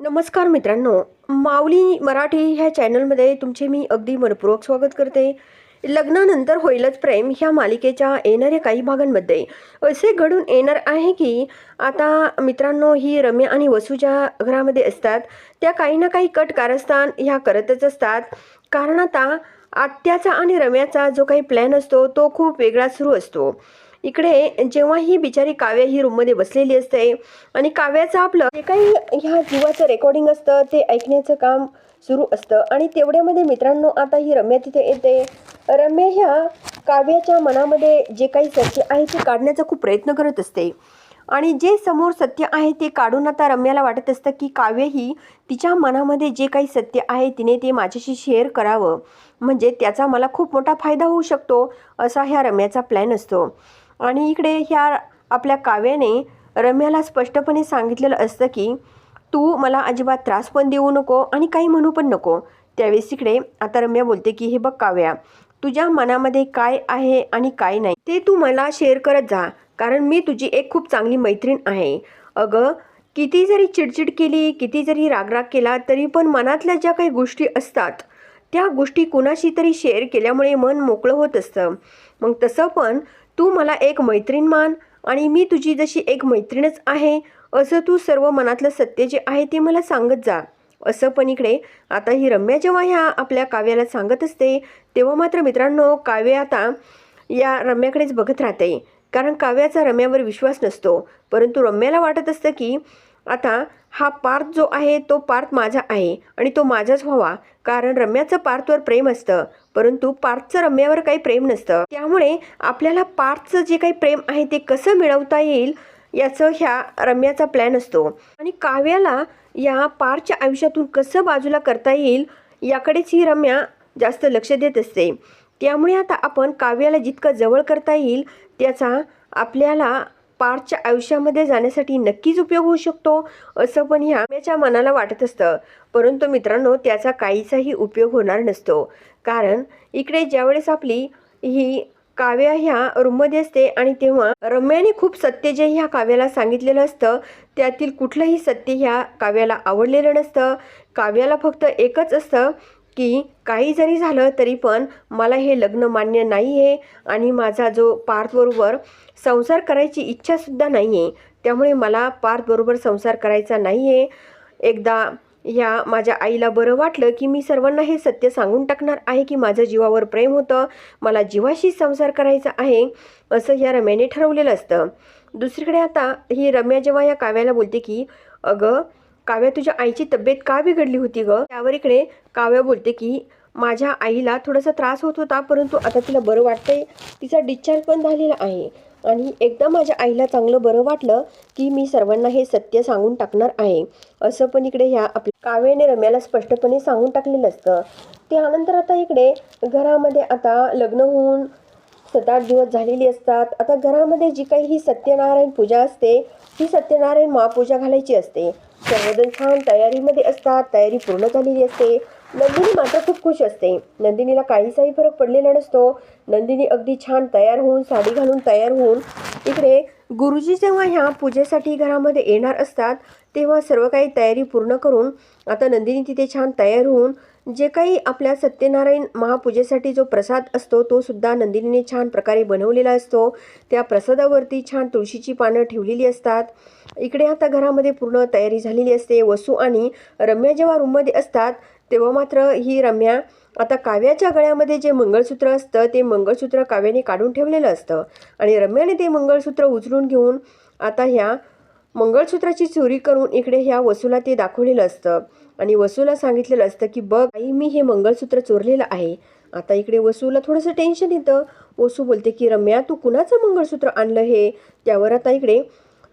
नमस्कार मित्रांनो माऊली मराठी ह्या चॅनलमध्ये तुमचे मी अगदी मनपूर्वक स्वागत करते. लग्नानंतर होईलच प्रेम ह्या मालिकेच्या येणाऱ्या काही भागांमध्ये. असे घडून येणार आहे की आता मित्रांनो ही रम्या आणि वसूच्या घरामध्ये असतात. त्या काही ना काही कट कारस्थान ह्या करतच असतात. कारण आता आत्याचा आणि रम्याचा जो काही प्लॅन असतो तो खूप वेगळा सुरू असतो. इकडे जेव्हा ही बिचारी काव्या ही रूममध्ये बसलेली असते आणि काव्याचं आपलं जे काही ह्या जीवाचं रेकॉर्डिंग असतं ते ऐकण्याचं काम सुरू असतं. आणि तेवढ्यामध्ये मित्रांनो आता ही रम्या तिथे येते. रम्या ह्या काव्याच्या मनामध्ये जे काही सत्य आहे ते काढण्याचा खूप प्रयत्न करत असते. आणि जे समोर सत्य आहे ते काढून आता रम्याला वाटत असतं की काव्य ही तिच्या मनामध्ये जे काही सत्य आहे तिने ते माझ्याशी शेअर करावं. म्हणजे त्याचा मला खूप मोठा फायदा होऊ शकतो असा ह्या रम्याचा प्लॅन असतो. आणि इकडे ह्या आपल्या काव्याने रम्याला स्पष्टपणे सांगितलेलं असतं की तू मला अजिबात त्रास पण देऊ नको आणि काही म्हणू पण नको त्यावेळेस इकडे आता रम्या बोलते की हे बघ काव्या तुझ्या मनामध्ये काय आहे आणि काय नाही ते तू मला शेअर करत जा कारण मी तुझी एक खूप चांगली मैत्रीण आहे. अगं किती जरी चिडचिड केली किती जरी रागराग केला तरी पण मनातल्या ज्या काही गोष्टी असतात त्या गोष्टी कुणाशी तरी शेअर केल्यामुळे मन मोकळं होत असतं. मग तसं पण तू मला एक मैत्रीण मान आणि मी तुझी जशी एक मैत्रीणच आहे असं तू सर्व मनातलं सत्य जे आहे ते मला सांगत जा. असं पण इकडे आता ही रम्या जेव्हा ह्या आपल्या काव्याला सांगत असते तेव्हा मात्र मित्रांनो काव्य आता या रम्याकडेच बघत राहते. कारण काव्याचा रम्यावर विश्वास नसतो. परंतु रम्याला वाटत असतं की आता हा पार्थ जो आहे तो पार्थ माझा आहे आणि तो माझाच व्हावा. कारण रम्याचं पार्थवर प्रेम असतं परंतु पार्थचं रम्यावर काही प्रेम नसतं. त्यामुळे आपल्याला पार्थचं जे काही प्रेम आहे ते कसं मिळवता येईल याचं ह्या रम्याचा प्लॅन असतो. आणि काव्याला या पारच्या आयुष्यातून कसं बाजूला करता येईल याकडेच ही रम्या जास्त लक्ष देत असते. त्यामुळे आता आपण काव्याला जितकं जवळ करता येईल त्याचा आपल्याला पारच्या आयुष्यामध्ये जाण्यासाठी नक्कीच उपयोग होऊ शकतो असं पण ह्या रम्याच्या मनाला वाटत असतं. परंतु मित्रांनो त्याचा काहीचाही उपयोग होणार नसतो. कारण इकडे ज्यावेळेस आपली ही काव्या ह्या रूममध्ये असते आणि तेव्हा रम्याने खूप सत्य जे ह्या काव्याला सांगितलेलं असतं त्यातील कुठलंही सत्य ह्या काव्याला आवडलेलं नसतं. काव्याला फक्त एकच असतं की काही जरी झालं तरी पण मला हे लग्न मान्य नाही आहे आणि माझा जो पार्थबरोबर संसार करायची इच्छासुद्धा नाही आहे त्यामुळे मला पार्थबरोबर संसार करायचा नाही आहे एकदा ह्या माझ्या आईला बरं वाटलं की मी सर्वांना हे सत्य सांगून टाकणार आहे की माझं जीवावर प्रेम होतं मला जीवाशी संसार करायचा आहे असं ह्या रम्याने ठरवलेलं असतं. दुसरीकडे आता ही रम्या जेव्हा या काव्याला बोलते की अगं काव्या तुझ्या आईची तब्येत का बिघडली होती गं? त्यावर इकडे काव्या बोलते की माझ्या आईला थोडासा त्रास होत होता परंतु आता तिला बरं वाटतंय. तिचा डिस्चार्ज पण झालेला आहे. आणि एकदा माझ्या आईला चांगलं बरं वाटलं की मी सर्वांना हे सत्य सांगून टाकणार आहे. असं पण इकडे ह्या आपल्या काव्याने रम्याला स्पष्टपणे सांगून टाकलेलं असतं. त्यानंतर आता इकडे घरामध्ये आता लग्न होऊन सात आठ दिवस झालेली असतात. आता घरामध्ये जी काही ही सत्यनारायण पूजा असते ही सत्यनारायण महापूजा घालायची असते. सर्वजण छान तयारीमध्ये असतात तयारी पूर्ण झालेली असते. नंदिनी मात्र खूप खुश असते. नंदिनीला काहीसाही फरक पडलेला नसतो. नंदिनी अगदी छान तयार होऊन साडी घालून तयार होऊन इकडे गुरुजी जेव्हा ह्या पूजेसाठी घरामध्ये येणार असतात तेव्हा सर्व काही तयारी पूर्ण करून आता नंदिनी तिथे छान तयार होऊन जे काही आपल्या सत्यनारायण महापूजेसाठी जो प्रसाद असतो तो सुद्धा नंदिनीने छान प्रकारे बनवलेला असतो. त्या प्रसादावरती छान तुळशीची पानं ठेवलेली असतात. इकडे आता घरामध्ये पूर्ण तयारी झालेली असते. वसू आणि रम्या जेव्हा रूममध्ये असतात तेव्हा मात्र ही रम्या आता काव्याच्या गळ्यामध्ये जे मंगळसूत्र असतं ते मंगळसूत्र काव्याने काढून ठेवलेलं असतं. आणि रम्याने ते मंगळसूत्र उचलून घेऊन आता ह्या मंगळसूत्राची चोरी करून इकडे ह्या वसूला ते दाखवलेलं असतं. आणि वसूला सांगितलेलं असतं की बघ आई मी हे मंगळसूत्र चोरलेलं आहे. आता इकडे वसूला थोडंसं टेन्शन येतं. वसू बोलते की रम्या तू कुणाचं मंगळसूत्र आणलं हे? त्यावर आता इकडे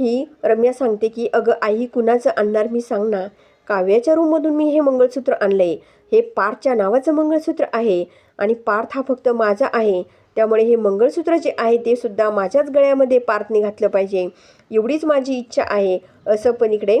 ही रम्या सांगते की अगं आई कुणाचं आणणार मी सांग ना. काव्याच्या रूममधून मी हे मंगळसूत्र आणलं आहे हे पार्थच्या नावाचं मंगळसूत्र आहे. आणि पार्थ हा फक्त माझा आहे. त्यामुळे हे मंगळसूत्र जे आहे ते सुद्धा माझ्याच गळ्यामध्ये पार्थने घातलं पाहिजे. एवढीच माझी इच्छा आहे असं पण इकडे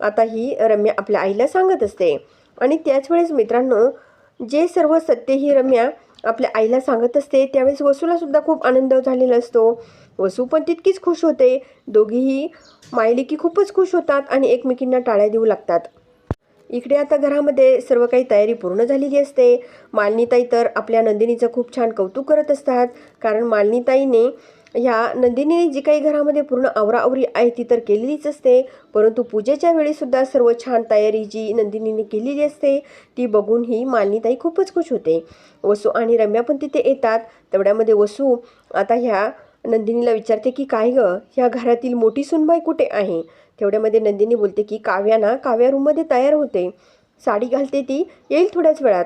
आता ही रम्या आपल्या आईला सांगत असते. आणि त्याच वेळेस मित्रांनो जे सर्व सत्य ही रम्या आपल्या आईला सांगत असते त्यावेळेस वसूला सुद्धा खूप आनंद झालेला असतो. वसू पण तितकीच खुश होते. दोघीही मायलिकी खूपच खुश होतात आणि एकमेकींना टाळ्या देऊ लागतात. इकडे आता घरामध्ये सर्व काही तयारी पूर्ण झालेली असते. मालिनीताई तर आपल्या नंदिनीचं खूप छान कौतुक करत असतात. कारण मालिनीताईने ह्या नंदिनीने जी काही घरामध्ये पूर्ण आवराआवरी आहे ती तर केलेलीच असते. परंतु पूजेच्या वेळीसुद्धा सर्व छान तयारी जी नंदिनीने केलेली असते ती बघून ही मालिनीताई खूपच खुश होते. वसू आणि रम्या पण तिथे येतात. तेवढ्यामध्ये वसू आता ह्या नंदिनीला विचारते की काय गं? ह्या घरातील मोठी सुनबाई कुठे आहे? तेवढ्यामध्ये नंदिनी बोलते की काव्या ना काव्या रूममध्ये तयार होते. साडी घालते ती येईल थोड्याच वेळात.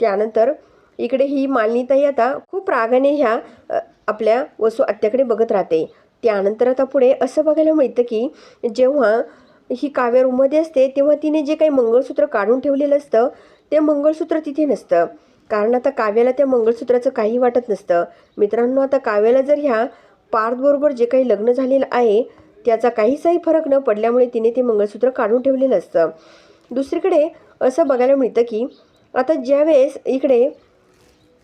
त्यानंतर इकडे ही मालनीताई आता खूप रागाने ह्या आपल्या वसू आत्याकडे बघत राहते. त्यानंतर आता पुढे असं बघायला मिळतं की जेव्हा ही काव्या रूममध्ये असते तेव्हा तिने जे काही मंगळसूत्र काढून ठेवलेलं असतं ते मंगळसूत्र तिथे नसतं. कारण आता काव्याला त्या मंगळसूत्राचं काही वाटत नसतं. मित्रांनो आता काव्याला जर ह्या पार्थबरोबर जे काही लग्न झालेलं आहे त्याचा काहीसाही फरक न पडल्यामुळे तिने ते मंगळसूत्र काढून ठेवलेलं असतं. दुसरीकडे असं बघायला मिळतं की आता ज्यावेळेस इकडे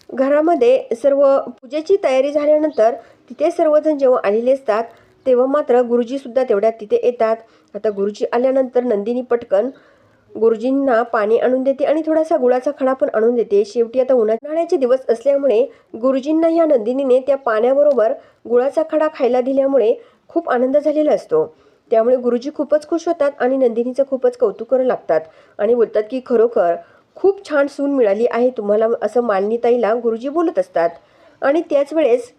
घरामध्ये सर्व पूजेची तयारी झाल्यानंतर तिथे सर्वजण जेव्हा आलेले असतात तेव्हा मात्र गुरुजीसुद्धा तेवढ्यात तिथे येतात. आता गुरुजी आल्यानंतर नंदिनी पटकन गुरुजींना पाणी आणून देते आणि थोडासा गुळाचा खडा पण आणून देते. शेवटी आता उन्हाळ्याचे दिवस असल्यामुळे गुरुजींना या नंदिनीने त्या पाण्याबरोबर गुळाचा खडा खायला दिल्यामुळे खूप आनंद झालेला असतो. त्यामुळे गुरुजी खूपच खुश होतात आणि नंदिनीचं खूपच कौतुक करू लागतात. आणि बोलतात की खरोखर खूप छान सून मिळाली आहे. तुम्हाला असं मालिनीताईला गुरुजी बोलत असतात. आणि त्याच वेळेस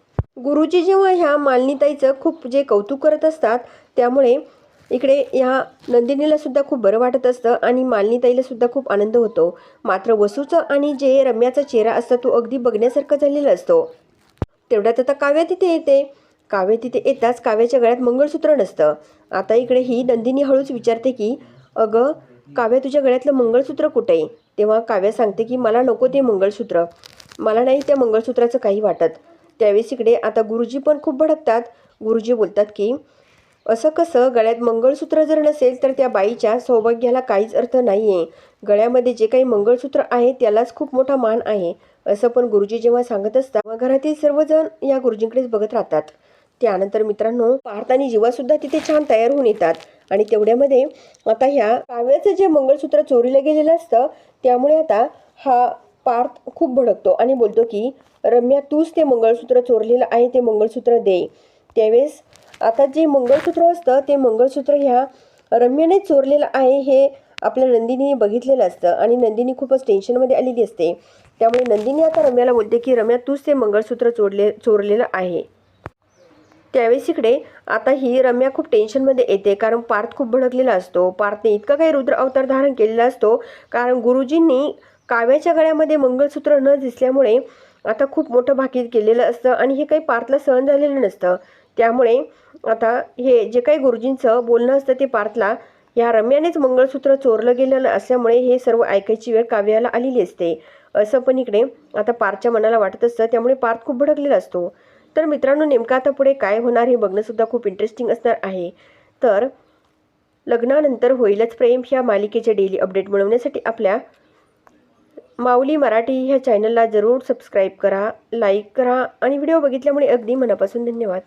गुरुजी जेव्हा ह्या मालनीताईचं खूप जे कौतुक करत असतात त्यामुळे इकडे ह्या नंदिनीला सुद्धा खूप बरं वाटत असतं आणि मालनीताईला सुद्धा खूप आनंद होतो. मात्र वसूचं आणि जे रम्याचा चेहरा असतो तो अगदी बघण्यासारखा झालेला असतो. तेवढ्यात आता काव्या तिथे येते. काव्य तिथे येताच काव्याच्या गळ्यात मंगळसूत्र नसतं. आता इकडे ही नंदिनी हळूच विचारते की अगं काव्या तुझ्या गळ्यातलं मंगळसूत्र कुठे? आहे तेव्हा काव्या सांगते की मला नको ते मंगळसूत्र. मला नाही त्या मंगळसूत्राचं काही वाटत. त्यावेळेस इकडे आता गुरुजी पण खूप भडकतात. गुरुजी बोलतात की असं कसं? गळ्यात मंगळसूत्र जर नसेल तर त्या बाईच्या सौभाग्याला काहीच अर्थ नाही आहे गळ्यामध्ये जे काही मंगळसूत्र आहे त्यालाच खूप मोठा मान आहे. असं पण गुरुजी जेव्हा सांगत असतात घरातील सर्वजण या गुरुजींकडेच बघत राहतात. त्यानंतर मित्रांनो पार्थ आणि जीवासुद्धा तिथे छान तयार होऊन येतात. आणि तेवढ्यामध्ये आता ह्या काव्याचं जे मंगळसूत्र चोरीला गेलेलं असतं त्यामुळे आता हा पार्थ खूप भडकतो आणि बोलतो की रम्या तूच ते मंगळसूत्र चोरलेलं आहे ते मंगळसूत्र दे. त्यावेळेस आता जे मंगळसूत्र असतं ते मंगळसूत्र ह्या रम्याने चोरलेलं आहे हे आपल्या नंदिनीने बघितलेलं असतं आणि नंदिनी खूपच टेन्शनमध्ये आलेली असते. त्यामुळे नंदिनी आता रम्याला बोलते की रम्या तूच ते मंगळसूत्र चोरले चोरलेलं आहे. त्यावेळेस इकडे आता ही रम्या खूप टेन्शनमध्ये येते कारण पार्थ खूप भडकलेला असतो. पार्थने इतका काही रुद्र अवतार धारण केलेला असतो कारण गुरुजींनी काव्याच्या गळ्यामध्ये मंगळसूत्र न दिसल्यामुळे आता खूप मोठं भाकीत केलेलं असतं आणि हे काही पार्थला सहन झालेलं नसतं. त्यामुळे आता हे जे काही गुरुजींचं बोलणं असतं ते पार्थला या रम्यानेच मंगळसूत्र चोरलं गेलेलं असल्यामुळे हे सर्व ऐकायची वेळ काव्याला आलेली असते. असं पण इकडे आता पार्थच्या मनाला वाटत असतं त्यामुळे पार्थ खूप भडकलेला असतो. तर मित्रांनो नेमकं आता पुढे काय होणार हे बघणंसुद्धा खूप इंटरेस्टिंग असणार आहे. तर लग्नानंतर होईलच प्रेम ह्या मालिकेचे डेली अपडेट मिळवण्यासाठी आपल्या माऊली मराठी ह्या चॅनलला जरूर सबस्क्राईब करा लाईक करा आणि व्हिडिओ बघितल्यामुळे अगदी मनापासून धन्यवाद.